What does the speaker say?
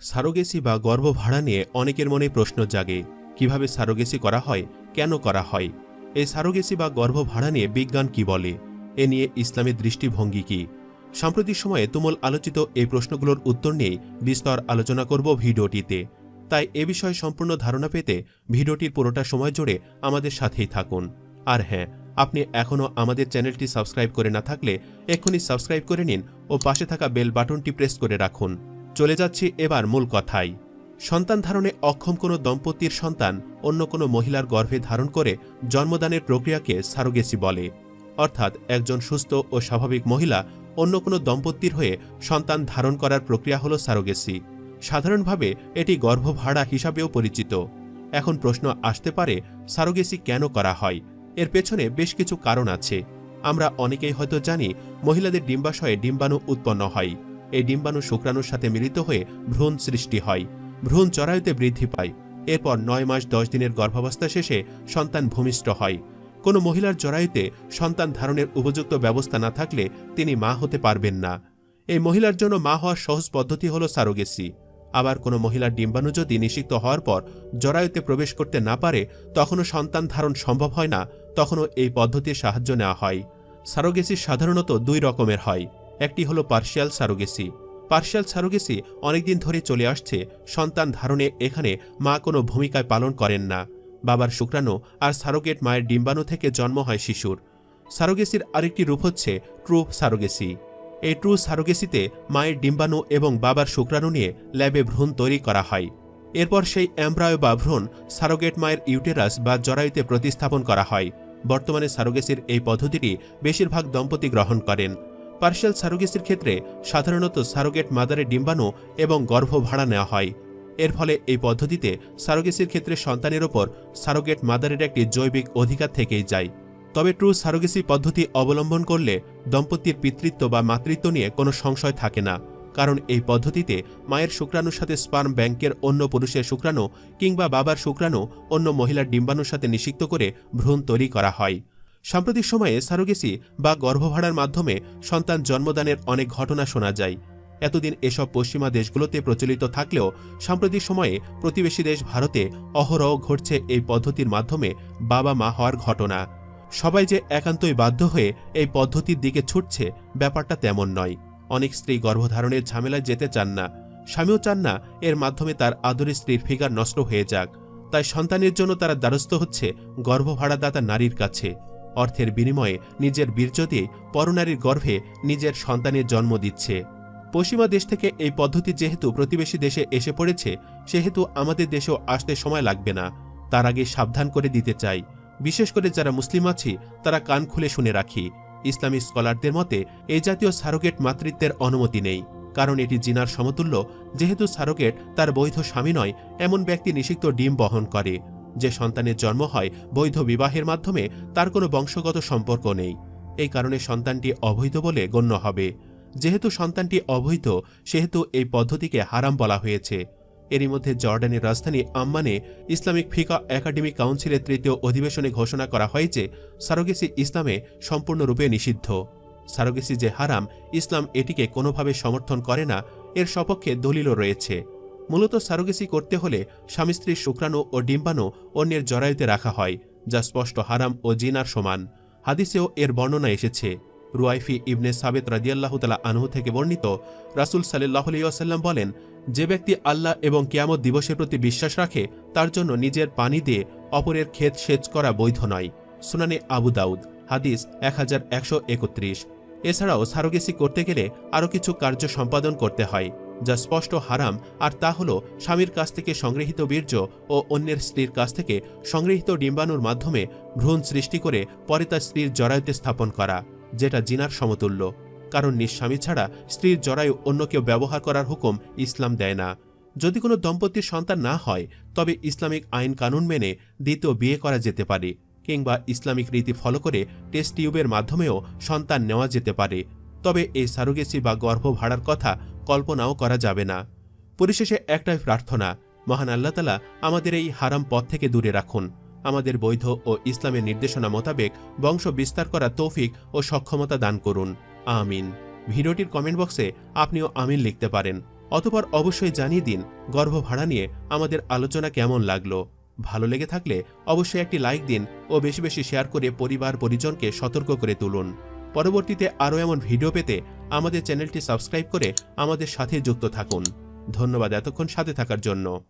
Surrogacy বা গর্ভ ভাড়া নিয়ে অনেকের মনে প্রশ্ন জাগে, কীভাবে সারোগেসি করা হয়, কেন করা হয়? এই সারোগেসি বা গর্ভ ভাড়া নিয়ে বিজ্ঞান কি বলে? এ নিয়ে ইসলামের দৃষ্টিভঙ্গি কি? সাম্প্রতিক সময়ে তুমুল আলোচিত এই প্রশ্নগুলোর উত্তর নিয়েই বিস্তর আলোচনা করব ভিডিওটিতে। তাই এ বিষয়ে সম্পূর্ণ ধারণা পেতে ভিডিওটির পুরোটা সময় জুড়ে আমাদের সাথেই থাকুন। আর হ্যাঁ আপনি এখনও আমাদের চ্যানেলটি সাবস্ক্রাইব করে না থাকলে এক্ষুনি সাবস্ক্রাইব করে নিন ও পাশে থাকা বেল বাটনটি প্রেস করে রাখুন। চলে যাচ্ছি এবার মূল কথায়। সন্তান ধারণে অক্ষম কোনো দম্পতির সন্তান অন্য কোনো মহিলার গর্ভে ধারণ করে জন্মদানের প্রক্রিয়াকে সারোগেসি বলে। অর্থাৎ একজন সুস্থ ও স্বাভাবিক মহিলা অন্য কোনো দম্পতির হয়ে সন্তান ধারণ করার প্রক্রিয়া হল সারোগেসি। সাধারণভাবে এটি গর্ভভাড়া হিসাবেও পরিচিত। এখন প্রশ্ন আসতে পারে, সারোগেসি কেন করা হয়? এর পেছনে বেশ কিছু কারণ আছে। আমরা অনেকেই হয়তো জানি, মহিলাদের ডিম্বাশয়ে ডিম্বাণু উৎপন্ন হয়। এই ডিম্বাণু শুক্রাণুর সাথে মিলিত হয়ে ভ্রূণ সৃষ্টি হয়। ভ্রূণ জরায়ুতে বৃদ্ধি পায়। এরপর নয় মাস দশ দিনের গর্ভাবস্থা শেষে সন্তান ভূমিষ্ঠ হয়। কোনো মহিলার জরায়ুতে সন্তান ধারণের উপযুক্ত ব্যবস্থা না থাকলে তিনি মা হতে পারবেন না। এই মহিলার জন্য মা হওয়ার সহজ পদ্ধতি হল সারোগেসি। আবার কোনো মহিলার ডিম্বাণু যদি নিষিক্ত হওয়ার পর জরায়ুতে প্রবেশ করতে না পারে, তখনও সন্তান ধারণ সম্ভব হয় না, তখনও এই পদ্ধতির সাহায্য নেওয়া হয়। সারোগেসি সাধারণত দুই রকমের হয়। একটি হলো পার্শিয়াল সারোগেসি। পার্শিয়াল সারোগেসি অনেকদিন ধরে চলে আসছে, সন্তান ধারণে এখানে মা কোনো ভূমিকায় পালন করেন না। বাবার শুক্রাণু আর সারোগেট মায়ের ডিম্বাণু থেকে জন্ম হয় শিশুর। সারোগেসির আরেকটি রূপ হচ্ছে ট্রু সারোগেসি। এই ট্রু সারোগেসিতে মায়ের ডিম্বাণু এবং বাবার শুক্রাণু নিয়ে ল্যাবে ভ্রূণ তৈরি করা হয়। এরপর সেই অ্যাম্ব্রায় বা ভ্রূণ সারোগেট মায়ের ইউটেরাস বা জরায়ুতে প্রতিস্থাপন করা হয়। বর্তমানে সারোগেসির এই পদ্ধতিটি বেশিরভাগ দম্পতি গ্রহণ করেন। পার্শিয়াল সারোগেসির ক্ষেত্রে সাধারণত সারোগেট মাদারের ডিম্বাণু এবং গর্ভ ভাড়া নেওয়া হয়। এর ফলে এই পদ্ধতিতে সারোগেসির ক্ষেত্রে সন্তানের ওপর সারোগেট মাদারের একটি জৈবিক অধিকার থেকেই যায়। তবে ট্রু সারোগেসি পদ্ধতি অবলম্বন করলে দম্পতির পিতৃত্ব বা মাতৃত্ব নিয়ে কোনো সংশয় থাকে না, কারণ এই পদ্ধতিতে মায়ের শুক্রাণুর সাথে স্পার্ম ব্যাংকের অন্য পুরুষের শুক্রাণু কিংবা বাবার শুক্রাণু অন্য মহিলার ডিম্বাণুর সাথে নিষিক্ত করে ভ্রূণ তৈরি করা হয়। সাম্প্রতিক সময়ে সারোগেসি বা গর্ভভাড়ার মাধ্যমে সন্তান জন্মদানের অনেক ঘটনা শোনা যায়। এতদিন এসব পশ্চিমা দেশগুলোতে প্রচলিত থাকলেও সাম্প্রতিক সময়ে প্রতিবেশী দেশ ভারতে অহরহ ঘটছে এই পদ্ধতির মাধ্যমে বাবা মা হওয়ার ঘটনা। সবাই যে একান্তই বাধ্য হয়ে এই পদ্ধতির দিকে ছুটছে, ব্যাপারটা তেমন নয়। অনেক স্ত্রী গর্ভধারণের ঝামেলায় যেতে চান না। স্বামীও চান না এর মাধ্যমে তার আদরের স্ত্রীর ফিগার নষ্ট হয়ে যাক। তাই সন্তানের জন্য তারা দ্বারস্থ হচ্ছে গর্ভভাড়াদাতা নারীর কাছে। অর্থের বিনিময়ে নিজের বীর্য দিয়ে পরনারীর গর্ভে নিজের সন্তানের জন্ম দিচ্ছে। পশ্চিমা দেশ থেকে এই পদ্ধতি যেহেতু প্রতিবেশী দেশে এসে পড়েছে, সেহেতু আমাদের দেশেও আসতে সময় লাগবে না। তার আগে সাবধান করে দিতে চাই। বিশেষ করে যারা মুসলিম আছি, তারা কান খুলে শুনে রাখি। ইসলামী স্কলারদের মতে এই জাতীয় সারোগেট মাতৃত্বের অনুমতি নেই। কারণ এটি জিনার সমতুল্য। যেহেতু সারোগেট তার বৈধ স্বামী নয়, এমন ব্যক্তি নিষিক্ত ডিম বহন করে। যে সন্তানের জন্ম হয় বৈধ বিবাহের মাধ্যমে, তার কোনো বংশগত সম্পর্ক নেই। এই কারণে সন্তানটি অবৈধ বলে গণ্য হবে। যেহেতু সন্তানটি অবৈধ, সেহেতু এই পদ্ধতিকে হারাম বলা হয়েছে। এরই মধ্যে জর্ডানের রাজধানী আম্মানে ইসলামিক ফিকা একাডেমিক কাউন্সিলের তৃতীয় অধিবেশনে ঘোষণা করা হয় যে, সারোগেসি ইসলামে সম্পূর্ণরূপে নিষিদ্ধ। সারোগেসি যে হারাম, ইসলাম এটিকে কোনোভাবে সমর্থন করে না, এর সপক্ষে দলিলও রয়েছে। মূলত সারোগেসি করতে হলে স্বামী স্ত্রীর শুক্রাণু ও ডিম্বাণু অন্যের জরায়ুতে রাখা হয়, যা স্পষ্ট হারাম ও জিনার সমান। হাদিসেও এর বর্ণনা এসেছে। রুয়াইফি ইবনে সাবেত রাদিয়াল্লাহ তালা আনহু থেকে বর্ণিত, রাসুল সাল্লাহ আলিয়াসাল্লাম বলেন, যে ব্যক্তি আল্লাহ এবং কিয়ামত দিবসের প্রতি বিশ্বাস রাখে, তার জন্য নিজের পানি দিয়ে অপরের ক্ষেত সেচ করা বৈধ নয়। সুনানে আবু দাউদ, হাদিস এক হাজার একশো একত্রিশ। এছাড়াও সারোগেসি করতে গেলে আরও কিছু কার্য সম্পাদন করতে হয়। যা স্পষ্ট হারাম, আর তা হল স্বামীর কাছ থেকে সংগৃহীত বীর্য ও অন্যের স্ত্রীর কাছ থেকে সংগৃহীত ডিম্বাণুর মাধ্যমে ভ্রূণ সৃষ্টি করে পরে তার স্ত্রীর জরায়ুতে স্থাপন করা, যেটা জিনার সমতুল্য। কারণ নিঃস্বামী ছাড়া স্ত্রীর জরায়ু অন্য কেউ ব্যবহার করার হুকুম ইসলাম দেয় না। যদি কোনো দম্পতির সন্তান না হয়, তবে ইসলামিক আইন কানুন মেনে দ্বিতীয় বিয়ে করা যেতে পারে, কিংবা ইসলামিক রীতি ফলো করে টেস্ট টিউবের মাধ্যমেও সন্তান নেওয়া যেতে পারে। তবে এই সারোগেসি বা গর্ভ ভাড়ার কথা কল্পনাও করা যাবে না। পরিশেষে একটাই প্রার্থনা, মহান আল্লাহতালা আমাদের এই হারাম পথ থেকে দূরে রাখুন। আমাদের বৈধ ও ইসলামের নির্দেশনা মোতাবেক বংশ বিস্তার করা তৌফিক ও সক্ষমতা দান করুন। আমিন। ভিডিওটির কমেন্ট বক্সে আপনিও আমিন লিখতে পারেন। অতপর অবশ্যই জানিয়ে দিন গর্ভ ভাড়া নিয়ে আমাদের আলোচনা কেমন লাগল। ভালো লেগে থাকলে অবশ্যই একটি লাইক দিন ও বেশি বেশি শেয়ার করে পরিবার পরিজনকে সতর্ক করে তুলুন। পরবর্তীতে আরও এমন ভিডিও পেতে আমাদের চ্যানেলটি সাবস্ক্রাইব করে আমাদের সাথে যুক্ত থাকুন। ধন্যবাদ এতক্ষণ সাথে থাকার জন্য।